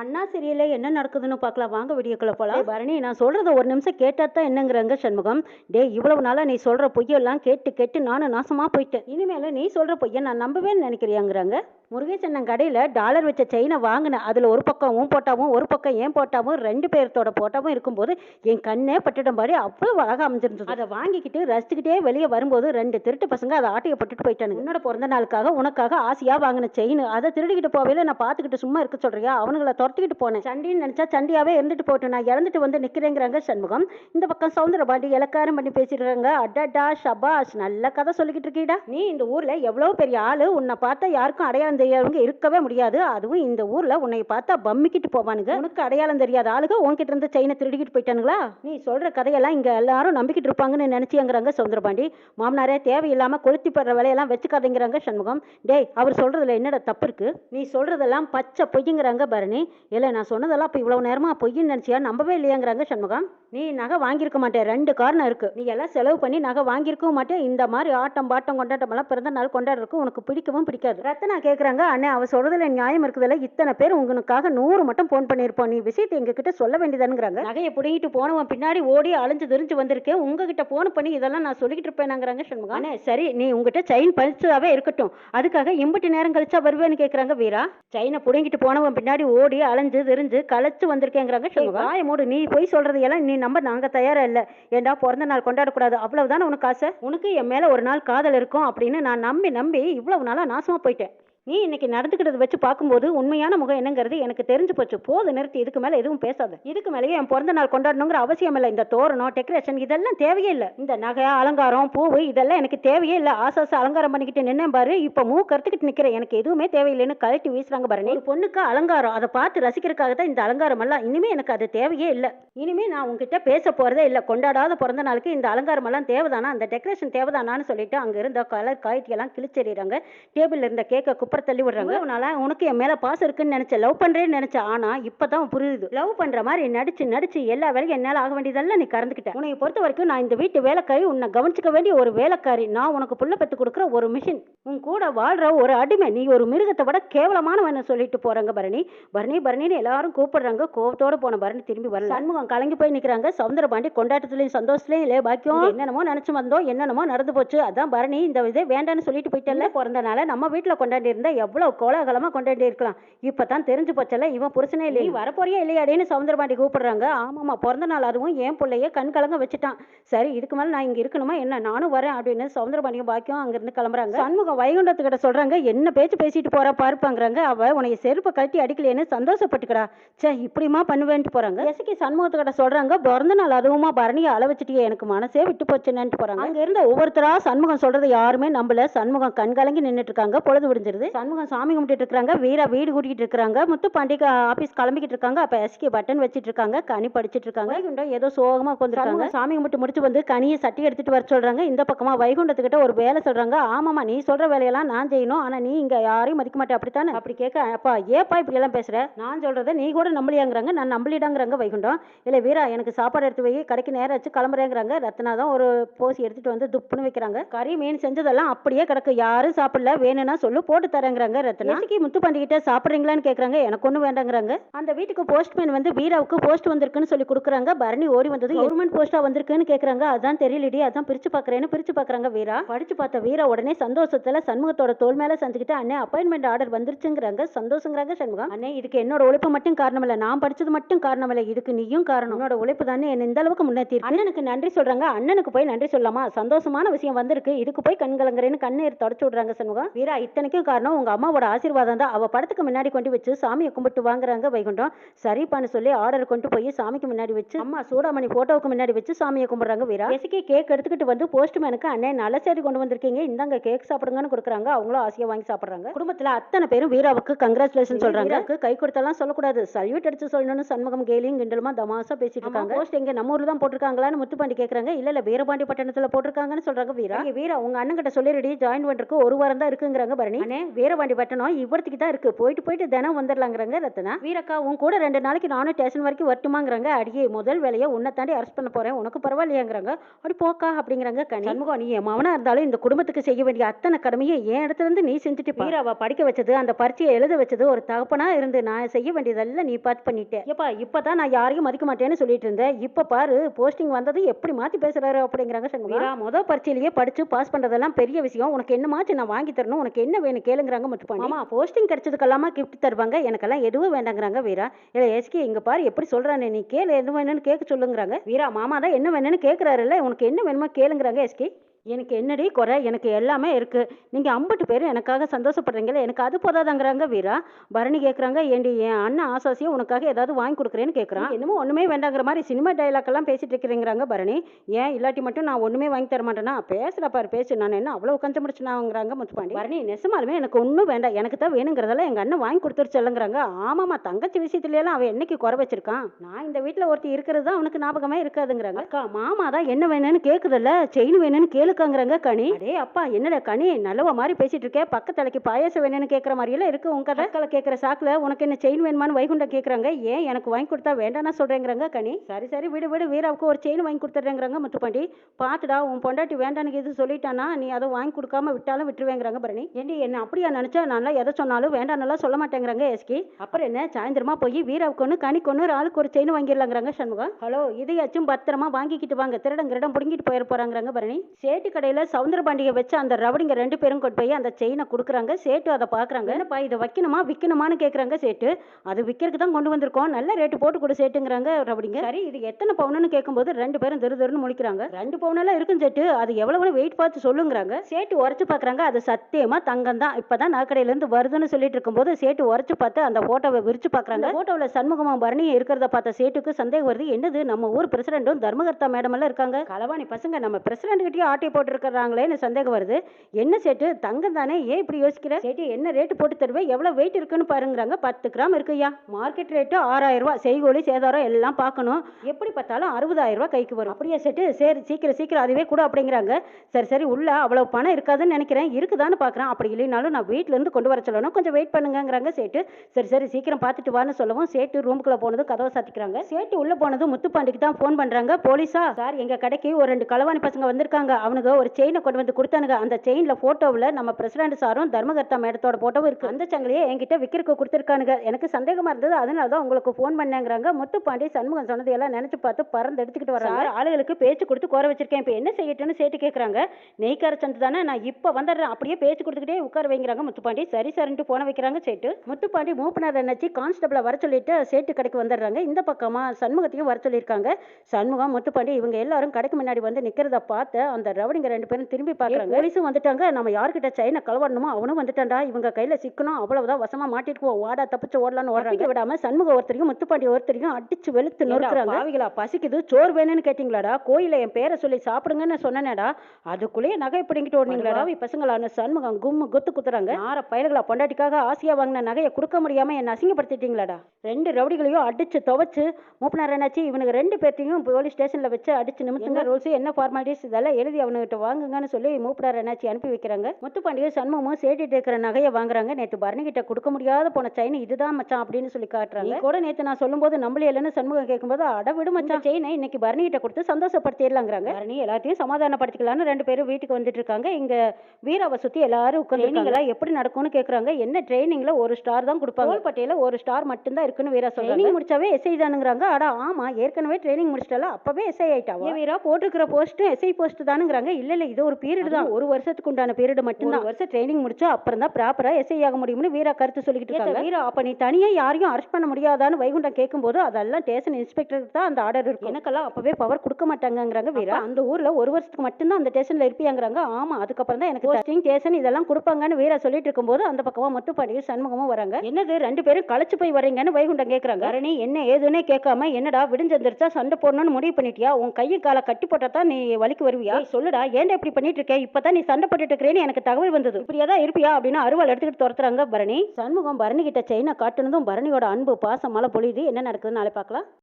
அண்ணா சரியில்லை என்ன நடக்குதுன்னு பார்க்கலாம். வாங்க வீடியோக்குள்ள போலாம். பரணி நான் சொல்றத ஒரு நிமிஷம் கேட்டா தான் என்னங்கிறாங்க சண்முகம். டேய் இவ்வளவு நாளா நீ சொல்ற பொய்யெல்லாம் கேட்டு கேட்டு நானும் நாசமா போயிட்டேன். இனிமேல நீ சொல்ற பொய்யை நான் நம்பவே நினைக்கிறியாங்கிறாங்க? முருகேசன் கடையில் டாலர் வச்ச செயினை வாங்கினேன். அதில் ஒரு பக்கம் உன் போட்டாவும் ஒரு பக்கம் ஏன் போட்டாவும் ரெண்டு பேர்த்தோட போட்டாவும் இருக்கும்போது என் கண்ணே பட்டுடம் பாடி அவ்வளோ அழகாக அமைஞ்சிருந்தது. அதை வாங்கிக்கிட்டு ரசிச்சுக்கிட்டே வெளியே வரும்போது ரெண்டு திருட்டு பசங்க அதை ஆட்டையை பட்டுட்டு போயிட்டானுங்க. என்னோட பிறந்த நாளுக்காக உனக்காக ஆசையாக வாங்கின செயின் அதை திருடிக்கிட்டு போவேல நான் பார்த்துக்கிட்டு சும்மா இருக்க சொல்கிறியா அவனுங்களை துரத்திக்கிட்டு போனேன். சண்டின்னு நினச்சா சண்டியாகவே இருந்துட்டு போட்டேன் நான் இறந்துட்டு வந்து நிற்கிறேங்கிறாங்க சண்முகம். இந்த பக்கம் சவுந்தரபாண்டி இலக்காரம் பண்ணி பேசிடுறாங்க அடடா ஷபாஷ் நல்ல கதை சொல்லிக்கிட்டு இருக்கீடா. நீ இந்த ஊரில் எவ்வளோ பெரிய ஆளு? உன்னை பார்த்தா யாருக்கும் அடையாளம் தெரியாதவங்க இருக்கவே முடியாது. அதுவும் இந்த ஊரில் உன்னை பார்த்தா பம்மிக்கிட்டு போவானுங்க. உனக்கு அடையாளம் தெரியாத ஆளுங்க உன்கிட்ட இருந்து செயினை திருடிக்கிட்டு போயிட்டானுங்களா? நீ சொல்கிற கதையெல்லாம் இங்கே எல்லாரும் நம்பிக்கிட்டு இருப்பாங்கன்னு நினச்சிங்கிறாங்க சவுந்தரபாண்டி. மாமனாரே தேவையில்லாமல் கொளுத்தி படுற வேலையெல்லாம் வச்சுக்காதீங்கிறாங்க சண்முகம். டேய் அவர் சொல்கிறதுல என்னடா தப்பு இருக்குது நீ சொல்கிறதெல்லாம் பச்சை பொய்யுங்கிறாங்க பரணி. இல்லை நான் சொன்னதெல்லாம் இப்போ இவ்வளோ நேரமா பொய்ன்னு நினைச்சியா? நம்பவே இல்லையாங்கிறாங்க சண்முகம். நீ நகை வாங்கியிருக்க மாட்டேன் ரெண்டு காரணம் இருக்கு. நீ எல்லாம் செலவு பண்ணி நகை வாங்கியிருக்கவும் மாட்டேன் இந்த மாதிரி ஆட்டம் பாட்டம் கொண்டாட்டம் எல்லாம் பிறந்த நாள் கொண்டாடுறதுக்கு உனக்கு பிடிக்கவும் பிடிக்காது. ரத்னா கேட்குறாங்க அண்ணே அவ சொல்றதுல நியாயம் இருக்குதுல்ல இத்தனை பேர் உங்களுக்காக நூறு மட்டும் ஃபோன் பண்ணியிருப்போம். நீ விஷயத்தை எங்ககிட்ட சொல்ல வேண்டியதானுங்கிறாங்க. நகையை பிடிங்கிட்டு போனவன் பின்னாடி ஓடி அலைஞ்சு தெரிஞ்சு வந்திருக்கேன் உங்ககிட்ட ஃபோன் பண்ணி இதெல்லாம் நான் சொல்லிக்கிட்டு இருப்பேனாங்கிறாங்க சண்முகம். அண்ணே சரி நீ உங்ககிட்ட செயின் பறிச்சதாகவே இருக்கட்டும். அதுக்காக இம்புட்டு நேரம் கழிச்சா வருவேன்னு கேட்குறாங்க வீரா. செயினை பிடுங்கிட்டு போனவன் பின்னாடி ஓடி அலைஞ்சு தெரிஞ்சு களைச்சு வந்திருக்கேங்கிறாங்க சண்முகம் வாய மூடு. நீ போய் சொல்றதையெல்லாம் நீ நம்ப நாங்க தயாரா இல்ல. ஏண்டா பிறந்த நாள் கொண்டாடக்கூடாது? அவ்வளவுதானே உனக்கு ஆசை? உனக்கு என் மேல ஒரு நாள் காதல் இருக்கும் அப்படின்னு நான் நம்பி நம்பி இவ்வளவு நாளா நாசமா போயிட்டேன். நீ இன்னைக்கு நடந்துக்கிட்டது வச்சு பார்க்கும்போது உண்மையான முகம் என்னங்கிறது எனக்கு தெரிஞ்சு போச்சு. போது நிறுத்தி இதுக்கு மேலே எதுவும் பேசாத. இதுக்கு மேலேயே என் பிறந்த நாள் கொண்டாடணுங்கிற அவசியம் இல்லை. இந்த தோரணம் டெக்கரேஷன் இதெல்லாம் தேவையே இல்லை. இந்த நகை அலங்காரம் பூவு இதெல்லாம் எனக்கு தேவையே இல்லை. ஆசாச அலங்காரம் பண்ணிக்கிட்டு நின்னேன் பாரு. இப்போ மூ கருத்துக்கிட்டு நிற்கிறேன் எனக்கு எதுவுமே தேவையில்லைன்னு கழட்டி வீசுறாங்க பாரு. ஒரு பொண்ணுக்கு அலங்காரம் அதை பார்த்து ரசிக்கிறதுக்காக தான் இந்த அலங்காரம் எல்லாம். இனிமே எனக்கு அது தேவையே இல்லை. இனிமே நான் உங்ககிட்ட பேச போறதே இல்லை. கொண்டாடாத பிறந்த நாளுக்கு இந்த அலங்காரம் எல்லாம் தேவைதானா? அந்த டெக்கரேஷன் தேவைதானான்னு சொல்லிட்டு அங்க இருந்த கலர் காய்ச்சி எல்லாம் கிழிச்செறிறாங்க டேபிள் இருந்த கேக்கை குப்பரை தள்ளி விடுறாங்க. அதனால உனக்கு என் மேல பாசம் இருக்குன்னு நினைச்சேன். லவ் பண்றேன்னு நினைச்சேன். ஆனா இப்பதான் புரியுது. லவ் பண்ற மாதிரி நடிச்சு நடிச்சு எல்லா வேலையும் என்னால ஆக வேண்டியதெல்லாம் நீ கறந்துக்கிட்ட. உன்னை பொறுத்த வரைக்கும் நான் இந்த வீட்டு வேலைக்காரி உன்னை கவனிச்சுக்க வேண்டிய ஒரு வேலைக்காரி. நான் உனக்கு புள்ள பெத்து கொடுக்குற ஒரு மிஷின் உன் கூட வாழ்ற ஒரு அடிமை. நீ ஒரு மிருகத்தை விட கேவலமானவன்னு சொல்லிட்டு போறாங்க பரணி. பரணி பரணின்னு எல்லாரும் கூப்பிடுறாங்க. கோவத்தோட போன பரணி திரும்பி வரல. சண்முகம் கலங்கி போய் நிக்கிறாங்க. சவுந்தர பாண்டி கொண்டாட்டத்துலயும் சந்தோஷத்துலயும் இல்லையே பாக்கியம்? என்னென்னமோ நினைச்சு வந்தோம். என்னென்னமோ நடந்து போச்சு. அதான் பரணி இந்த இதே வேண்டான்னு சொல்லிட்டு போயிட்டல பிறந்தனால நம்ம வீட்டுல கொண்டாடி இருந்தா எவ்வளவு கோலாகலமா கொண்டாடி இருக்கலாம். இப்பதான் தெரிஞ்சு போச்சல இவன் புருஷனே இல்லை நீ வரப்போறியா இல்லையாடேன்னு சவுந்தர பாண்டி கூப்பிடுறாங்க. ஆமாமா பிறந்த நாள் அதுவும் என் பிள்ளைய கண் கலங்க வச்சுட்டான். சரி இதுக்கு மேல நான் இங்க இருக்கணுமா? என்ன நானும் வரேன் அப்படின்னு சவுந்தர பாண்டியும் பாக்கியம் அங்கிருந்து கிளம்புறாங்க. சண்முகம் வைகுண்டத்துக்கிட்ட சொல்றாங்க என்ன பேச்சு பேசிட்டு போறா பாருப்பாங்கிறாங்க. அவ உனைய செருப்பை கட்டி அடிக்கலையேன்னு சந்தோஷப்பட்டுக்கிறா ச்சே இப்படிமா பண்ணுவேன்ட்டு போறாங்க. எசக்கி சண்முகத்துக்கிட்ட சொல்றாங்க பிறந்த நாள் அதுவுமா பரணியை அள வச்சுட்டியே எனக்கு மனசே விட்டு போச்சுன்னு போறாங்க. அங்க இருந்த ஒவ்வொருத்தரா சண்முகம் சொல்றதை யாருமே நம்பல. சண்முகம் கண் கலங்கி நின்னுட்டு இருக்காங்க பொழுது விடிஞ்சிருது. சண்முகம் சாமி கும்பிட்டு இருக்காங்க. வீரா வீடு கூட்டிட்டு இருக்காங்க. முத்து பாண்டிக்கு ஆபீஸ் கிளம்பிக்கிட்டு இருக்காங்க. அப்ப எஸ்கே பட்டன் வச்சிட்டு இருக்காங்க. கனி படிச்சிட்டு இருக்காங்க. வைகுண்டம். ஏதோ சோகமா உட்காந்துருக்காங்க சாமி கும்பிட்டு முடிச்சு வந்து கனியை சட்டி எடுத்துட்டு வர சொல்றாங்க. இந்த பக்கமா வைகுண்டத்துக்கிட்ட ஒரு வேலை சொல்றாங்க. ஆமாமா நீ சொல்ற வேலையெல்லாம் நான் செய்யணும். ஆனா நீ இங்க யாரையும் மதிக்க மாட்டே. அப்படித்தானே? அப்படி கேட்க அப்பா ஏப்பா இப்படி எல்லாம் பேசுற? நான் சொல்றத நீ கூட நம்பலியாங்கிறாங்க. நான் நம்பலிடாங்கிறாங்க வைகுண்டம். இல்ல வீரா எனக்கு சாப்பாடு எடுத்து வை. கடைக்கு நேரம் கிளம்புறேங்கிறாங்க. ரத்னா தான் ஒரு போசி எடுத்துட்டு வந்து துப்புன்னு வைக்கிறாங்க. கறி மீன் செஞ்சதெல்லாம் அப்படியே கிடக்கு. யாரும் சாப்பிடல. வேணும்னா சொல்லு. போட்டு தரேங்கிறாங்க ரத்னா. எதுக்கு முத்து பாண்டிகிட்ட சாப்பிட்றீங்களான்னு கேட்குறாங்க எனக்கு ஒன்றும் வேண்டாங்கிறாங்க. அந்த வீட்டுக்கு போஸ்ட்மேன் வந்து வீராவுக்கு போஸ்ட் வந்திருக்குன்னு சொல்லி கொடுக்குறாங்க. பரணி ஓடி வந்தது கவர்மெண்ட் போஸ்டா வந்திருக்குன்னு கேட்குறாங்க அதான் தெரியலடி அதான் பிரிச்சு பார்க்குறேன்னு பிரிச்சு பார்க்குறாங்க வீரா. படிச்சு பார்த்த வீரா உடனே சந்தோஷத்துல சண்முகத்தோட தோல் மேல செஞ்சுக்கிட்டு அண்ணே அப்பாயின்மெண்ட் ஆர்டர் வந்துருச்சுங்கிறாங்க. சந்தோஷங்கிறாங்க சண்முகம். அண்ணே இதுக்கு என்னோட உழைப்பு மட்டும் காரணம் இல்லை நான் படிச்சது மட்டும் காரணம் இல்லை இதுக்கு நீயும் காரணம். உன்னோட உழைப்பு தானே. என்ன இந்த அளவுக்கு முன்னேற்றி அண்ணனுக்கு நன்றி சொல்றாங்க. அண்ணனுக்கு போய் நன்றி சொல்லலாமா? சந்தோஷமான விஷயம் வந்திருக்கு. இதுக்கு போய் கண் கலங்குறேன்னு கண்ணீர் தொடச்சு விடுறாங்க சண்முகம். வீரா இத்தனைக்கும் காரணம் உங்க அம்மாவோட ஆசீர்வாதம் தான். அவ படத்துக்கு முன்னாடி கொண்டு வச்சு சாமியை கும்பிட்டு வாங்குறாங்க வைகுண்டம். சரிப்பான்னு சொல்லி ஆர்டர் கொண்டு போய் சாமிக்கு முன்னாடி வச்சு அம்மா சூடாமணி போட்டோவுக்கு முன்னாடி வச்சு சாமியை கும்பிடுறாங்க வீரா. எசுக்கி கேக் எடுத்துக்கிட்டு வந்து போஸ்ட்மேனுக்கு அண்ணே நல்ல செய்தி கொண்டு வந்திருக்கீங்க. இந்தாங்க கேக் சாப்பிடுங்கன்னு கொடுக்குறாங்க. அவங்களும் ஆசையா வாங்கி சாப்பிடுறாங்க. குடும்பத்துல அத்தனை பேரும் வீராவுக்கு கங்க்ராச்சுலேஷன் வீராவுக்கு கை கொடுத்தெல்லாம் சொல்லக்கூடாது. சல்யூட் அடிச்சு சொல்லணும்னு சண்முகம் கேலியும் கிண்டலுமா தமாசா பேசிட்டு இருக்காங்க. போஸ்ட் எங்க நம்ம ஊர்ல தான் போட்டிருக்காங்களான்னு முத்துப்பாண்டி கேக்குறாங்க. இல்ல இல்ல வீரபாண்டி பட்டணத்துல போட்டிருக்காங்கன்னு சொல்றாங்க வீரா. வீரா உங்க அண்ணன் கிட்ட சொல்லிருடி ஜாயின் பண்றதுக்கு ஒரு வாரம் தான் இருக்குங்கிறாங்க பரணி. அண்ணே வீரபாண்டி பட்டணம். இவ்வளத்துக்கு தான் இருக்கு. போயிட்டு போயிட்டு தினம் வந்துடலாங்கிறாங்க ரத்னா வீரக்கா உன் கூட ரெண்டு நாளைக்கு நானும் ஸ்டேஷன் வரைக்கும் வரட்டுமாங்கிறாங்க. அடியே முதல் வேலையை உன்னை தாண்டி அரெஸ்ட் பண்ண போறேன். உனக்கு பரவாயில்லையாங்கிறாங்க. அப்படி போக்கா அப்படிங்கிறாங்க கனி. சண்முகம் நீ என் மவனா இருந்தாலும் இந்த குடும்பத்துக்கு செய்ய வேண்டிய அத்தனை கடமையை என் இடத்துல இருந்து நீ செஞ்சுட்டு வீராவை படிக்க வச்சது அந்த பரீட்சையை எழுத வச்சது ஒரு தகப்பனா இருந்து நான் செய்ய வேண்டியதெல்லாம் நீ பார்த்து பண்ணிட்டேன் ஏப்பா இப்பதான் நான் யாரையும் மதிக்க மாட்டேன்னு சொல்லிட்டு இருந்தேன். இப்ப பாரு போஸ்டிங் வந்தது எப்படி மாத்தி பேசுறாரு அப்படிங்கிறாங்க சண்முகம். வீரா முத பரீட்சையிலேயே படிச்சு பாஸ் பண்றதெல்லாம் பெரிய விஷயம். உனக்கு என்னமாச்சு நான் வாங்கி தரணும். உனக்கு என்ன வேணும் வேண்டாங்கிறாங்க முத்துப்பாண்டி ஆமா போஸ்டிங் கிடைச்சதுக்கெல்லாமா கிஃப்ட் தருவாங்க? எனக்கெல்லாம் எதுவும் வேண்டாங்கிறாங்க வீரா. இல்ல எஸ்கே இங்க பாரு எப்படி சொல்றானே நீ கேளு என்ன வேணும்னு கேட்க சொல்லுங்கிறாங்க. வீரா மாமா தான் என்ன வேணும்னு கேட்கறாருல்ல உனக்கு என்ன வேணுமோ கேளுங்கிறாங்க எஸ்கே. எனக்கு என்னடி குறை? எனக்கு எல்லாமே இருக்கு. நீங்க ஐம்பட்டு பேர் எனக்காக சந்தோஷப்படுறீங்களே எனக்கு அது போதாதாங்கிறாங்க வீரா. பரணி கேட்குறாங்க ஏண்டி என் அண்ணன் ஆசாசியை உனக்காக ஏதாவது வாங்கி கொடுக்குறேன்னு கேட்குறான் என்னமோ ஒண்ணுமே வேண்டாங்கிற மாதிரி சினிமா டைலாக் எல்லாம் பேசிட்டு இருக்கிறீங்கிறாங்க பரணி. ஏன்? இல்லாட்டி மட்டும் நான் ஒண்ணுமே வாங்கி தர மாட்டேனா? பேசுற பாரு பேசு. நான் என்ன அவ்வளவு கஞ்ச முடிச்சுனாங்கிறாங்க முத்துப்பாண்டி? பரணி நெசமாலுமே எனக்கு ஒன்றும் வேண்டாம். எனக்கு தான் வேணுங்கிறதெல்லாம் எங்க அண்ணன் வாங்கி கொடுத்துருச்சல்லங்கிறாங்க. ஆமாமா தங்கச்சி விஷயத்துலலாம் அவன் என்னைக்கு குறை வச்சிருக்கான்? நான் இந்த வீட்டில் ஒருத்தி இருக்கிறது தான் அவனுக்கு ஞாபகமே இருக்காதுங்கிறாங்க. அக்கா மாமா தான் என்ன வேணும்னு கேட்குறதில்ல செயின் வேணும்னு கேளுக்காங்கிறாங்க கனி. அடே அப்பா என்னடா கனி? நல்லவ மாதிரி பேசிட்டு இருக்கே பக்கத்தலைக்கு பாயாசம் வேணும்னு கேட்குற மாதிரியெல்லாம் இருக்கு. உங்க கதை? கேட்குற சாக்குல உனக்கு என்ன செயின் வேணுமான்னு வைகுண்டம் கேட்குறாங்க ஏன் எனக்கு வாங்கி கொடுத்தா வேண்டாம்னா சொல்றேங்கிறாங்க கனி. சரி சரி விடு விடு. வீராவுக்கு ஒரு செயின் வாங்கி கொடுத்துட்றேங்கிறாங்க முத்துப்பாண்டி பாத்துடா உன் பொண்டாட்டி வேண்டான்னு எது சொல்லிட்டானா நீ அதை வாங்கி கொடுக்காம விட்டாலும் விட்டுருவேங்கிறாங்க பரணி. ஏண்டி என்ன அப்படியா நினைச்சா? நல்லா எதை சொன்னாலும் வேண்டாம்னெல்லாம் சொல்ல மாட்டேங்கிறாங்க எஸ்கி. அப்புறம் என்ன? சாயந்தரமா போய் வீராவுக்கு ஒன்று கனிக்கு ஒன்று ஆளுக்கு ஒரு செயின் வாங்கிடலாங்கிறாங்க சண்முகம் ஹலோ இதையாச்சும் பத்திரமா வாங்கிக்கிட்டு வாங்க. திருடம் கிரடம் புடுங்கிட்டு போயிட போறாங்கிறாங்க பரணி. சேட்டு கடையில் சவுந்தர பாண்டிகை வச்சு அந்த ரவுடிங்க ரெண்டு பேரும் கொண்டு போய் அந்த செயினை கொடுக்குறாங்க. சேட்டு அதை பார்க்குறாங்க என்னப்பா இதை வைக்கணுமா? விற்கணுமான்னு கேட்குறாங்க சேட்டு. அது விற்கிறதுக்கு தான் கொண்டு வந்திருக்கோம். நல்ல ரேட்டு போட்டு கொடு சேட்டுங்கிறாங்க ரவுடிங்க. சரி இது எத்தனை பவுனுன்னு கேட்கும்போது ரெண்டு பேரும் திரு திருன்னு முழிக்கிறாங்க. ரெண்டு பவுனெல்லாம் இருக்கும் சேட்டு. அது எவ்வளோ வெயிட் பார்த்து சொல்லுங்கிறாங்க. சேட்டு உரைச்சு பார்க்குறாங்க அது சத்தியமாக தங்கம் தான். இப்போ தான் இருந்து வருதுன்னு சொல்லிட்டு இருக்கும்போது சேட்டு உரைச்சு பார்த்து அந்த ஃபோட்டோவை விரிச்சு பார்க்குறாங்க ஃபோட்டோவில் சண்முகமும் பரணியும் இருக்கிறத பார்த்த சேட்டுக்கு சந்தேகம் வருது. என்னது? நம்ம ஊர் பிரசிடண்டும் தர்மகர்த்தா மேடம் எல்லாம் இருக்காங்க. களவாணி பசங்க நம்ம பிரசிடண்ட் கிட்டேயே ஆட்டிய போட்டிருக்கிறாங்களேன்னு சந்தேகம் வருது. என்ன சேட்டு? தங்கம் தானே? ஏன் இப்படி யோசிக்கிற? சேட்டு என்ன ரேட்டு போட்டு தருவேன் எவ்வளவு வெயிட் இருக்குன்னு பாருங்கிறாங்க. பத்து கிராம் இருக்குய்யா மார்க்கெட் ரேட்டு ஆறாயிரம் ரூபா செய்கூலி சேதாரம் எல்லாம் பார்க்கணும். எப்படி பார்த்தாலும் அறுபதாயிரம் ரூபா கைக்கு வரும். அப்படியே சேட்டு? சரி சீக்கிரம் சீக்கிரம் அதுவே கூட அப்படிங்கிறாங்க. சரி சரி உள்ள அவ்வளோ பணம் இருக்காதுன்னு நினைக்கிறேன். இருக்குதான்னு பார்க்குறேன். அப்படி இல்லைனாலும் நான் வீட்டிலேருந்து கொண்டு வர சொல்லணும். கொஞ்சம் வெயிட் பண்ணுங்கங்கிறாங்க சேட்டு. சரி சரி சீக்கிரம் பார்த்துட்டு வான்னு சொல்லவும் சேட்டு ரூமுக்குள்ளே போனது கதவை சாத்திக்கிறாங்க. சேட்டு உள்ளே போனது முத்துப்பாண்டிக்கு தான் ஃபோன் பண்ணுறாங்க போலீஸா? சார் எங்கள் கடைக்கு ஒரு ரெண்டு களவாணி பசங்க வந்திருக்காங்க. அவன் அவனுங்க ஒரு செயினை கொண்டு வந்து கொடுத்தானுங்க. அந்த செயின்ல போட்டோவில் நம்ம பிரசிடண்ட் சாரும் தர்மகர்த்தா மேடத்தோட போட்டோவும் இருக்கு. அந்த சங்கிலியை என்கிட்ட விற்கிறக்கு கொடுத்துருக்கானுங்க. எனக்கு சந்தேகமா இருந்தது. அதனால தான் உங்களுக்கு ஃபோன் பண்ணேங்கிறாங்க. முத்துப்பாண்டி சண்முகம் சொன்னது எல்லாம் நினைச்சு பார்த்து பறந்து எடுத்துக்கிட்டு வராங்க. ஆளுகளுக்கு பேச்சு கொடுத்து குறை வச்சிருக்கேன். இப்போ என்ன செய்யட்டும்னு சேட்டு கேட்குறாங்க நெய்க்கார சந்து தானே. நான் இப்போ வந்துடுறேன். அப்படியே பேச்சு கொடுத்துக்கிட்டே உட்கார வைங்கிறாங்க முத்துப்பாண்டி சரி சரின்ட்டு போன வைக்கிறாங்க சேட்டு. முத்துப்பாண்டி மூப்பனார் நினைச்சு கான்ஸ்டபிளை வர சொல்லிட்டு சேட்டு கடைக்கு வந்துடுறாங்க. இந்த பக்கமா சண்முகத்தையும் வர சொல்லியிருக்காங்க. சண்முகம் முத்துப்பாண்டி இவங்க எல்லாரும் கடைக்கு முன்னாடி வந்து நிக்கிறத பார்த்து அந்த ரவுடிங்க ரெண்டு பேரும் திரும்பி பார்க்கறாங்க? போலீஸும் வந்துட்டாங்க. நம்ம யார்கிட்ட செயினை கலவரணுமோ அவனும் வந்துட்டான்டா. இவங்க கையில சிக்கணும். அவ்வளவுதான். வசமா மாட்டிட்டுக்குவோம் வாடா தப்பிச்சு ஓடலான்னு ஓடுறாங்க. விடாம சண்முகம் ஒருத்தரையும் முத்துப்பாண்டி ஒருத்தரையும் அடிச்சு வெளுத்து நொறுக்குறாங்க. பாவிகளா? பசிக்குது. சோறு வேணும்னு கேட்டீங்களாடா? கோயில என் பேரை சொல்லி சாப்பிடுங்கன்னு சொன்னேனடா. அதுக்குள்ளேயே நகை பிடிங்கிட்டு ஓடுனீங்களாடா? பசங்களான சண்முகம் கும்மு குத்து குத்துறாங்க. ஆற பயல்களா பொண்டாட்டிக்காக ஆசையா வாங்கின நகையை கொடுக்க முடியாம என்ன அசிங்கப்படுத்திட்டீங்களாடா? ரெண்டு ரவுடிகளையும் அடிச்சு துவைச்சு மூப்பனார் என்னாச்சு? இவனுக்கு ரெண்டு பேர்த்தையும் போலீஸ் ஸ்டேஷன்ல வச்சு அடிச்சு நிமித்துங்க. ரூல்ஸ் என்ன ஃபார்மாலிட்டிஸ் இதெல்லாம் எழுதி அவனுகிட்ட வாங்குங்கன்னு சொல்லி மூப்பனார் என்னாச்சு அனுப்பி வைக்கிறாங்க. முத்துப்பாண்டிகை சண்முகமும் சேட்டிட்டு இருக்கிற நகையை வாங்குறாங்க. நேத்து பரணி கிட்ட கொடுக்க முடியாத போன செயின் இதுதான் மச்சான் அப்படின்னு சொல்லி காட்டுறாங்க. கூட நேத்து நான் சொல்லும்போது நம்மளே இல்லைன்னு சண்முகம் கேட்கும்போது அட விடு மச்சான். செயினை இன்னைக்கு பரணி கிட்ட கொடுத்து சந்தோஷப்படுத்திடலாங்கிறாங்க. பரணி எல்லாத்தையும் சமாதானப்படுத்திக்கலாம்னு ரெண்டு பேரும் வீட்டுக்கு வந்துட்டு இருக்காங்க. இங்க வீராவை சுத்தி எல்லாரும் உட்காந்து எப்படி நடக்கும்னு கேக்குறாங்க. என்ன ட்ரைனிங்ல ஒரு ஸ்டார் தான் கொடுப்பாங்க. தோள்பட்டையில ஒரு ஸ்டார் மட்டும்தான் இருக்குன்னு வீரா சொல்றாங்க. ட்ரைனிங் முடிச்சாவே எஸ்ஐ தானுங்கிறாங்க. அட ஆமா ஏற்கனவே ட்ரைனிங் முடிச்சிட்டால அப்பவே எஸ்ஐ ஆயிட்டாவா? ஏன் வீரா போட்டுக்கிற போஸ்ட்டும் எஸ்ஐ போஸ்ட் தானுங்கிறாங்க. இல்ல இல்ல இது ஒரு பீரியட் தான். ஒரு வருஷத்துக்கு உண்டான பீரியட் மட்டும்தான். ஒரு வருஷம் ட்ரைனிங் முடிச்சா அப்புறம் தான் ப்ராப்பரா எஸ்ஐ ஆக முடியும்னு வீரா கருத்து சொல்லிக்கிட்டு இருக்காங்க. வீரா அப்ப நீ தனியா யாரையும் அரெஸ்ட் பண்ண முடியாதான்னு வைகுண்டம் கேட்கும்போது அதெல்லாம் ஸ்டேஷன் இன்ஸ்பெக்டருக்கு தான் அந்த ஆர்டர் இருக்கும். எனக்கெல்லாம் அப்பவே பவர் கொடுக்க மாட்டாங்கங்கிறாங்க வீரா. அந்த ஊர்ல ஒரு வருஷத்துக்கு மட்டும்தான் அந்த ஸ்டேஷன்ல இருப்பியாங்கிறாங்க. ஆமா அதுக்கப்புறம் தான் எனக்கு போஸ்டிங் ஸ்டேஷன் இதெல்லாம் கொடுப்பாங்கன்னு வீரா சொல்லிட்டு இருக்கும்போது அந்த பக்கமா முத்துப்பாண்டியும் சண்முகமும் வராங்க. என்னது ரெண்டு பேரும் களைச்சு போய் வரீங்கன்னு வைகுண்டம் கேக்குறாங்க அரணி என்ன ஏதுன்னே கேட்காம என்னடா விடிஞ்செந்திரிச்சா சண்டை போடணும்னு முடிவு பண்ணிட்டியா? உன் கையை காலை கட்டி போட்டா தான் நீ வலிக்கு வருவியா? ஏய், என்னடா ஏன்டா இப்படி பண்ணிட்டு இருக்க இப்பதான் நீ சண்டை போட்டுட்டு இருக்கிறேன்னு எனக்கு தகவல் வந்தது. இப்படியா தான் இருப்பியா அப்படின்னு அருவாள் எடுத்துக்கிட்டு துரத்துறாங்க பரணி. சண்முகம் பரணி கிட்ட செயினை காட்டுனதும் பரணியோட அன்பு பாசம் மழை பொழியுது. என்ன நடக்குதுன்னு நாளை பார்க்கலாம்.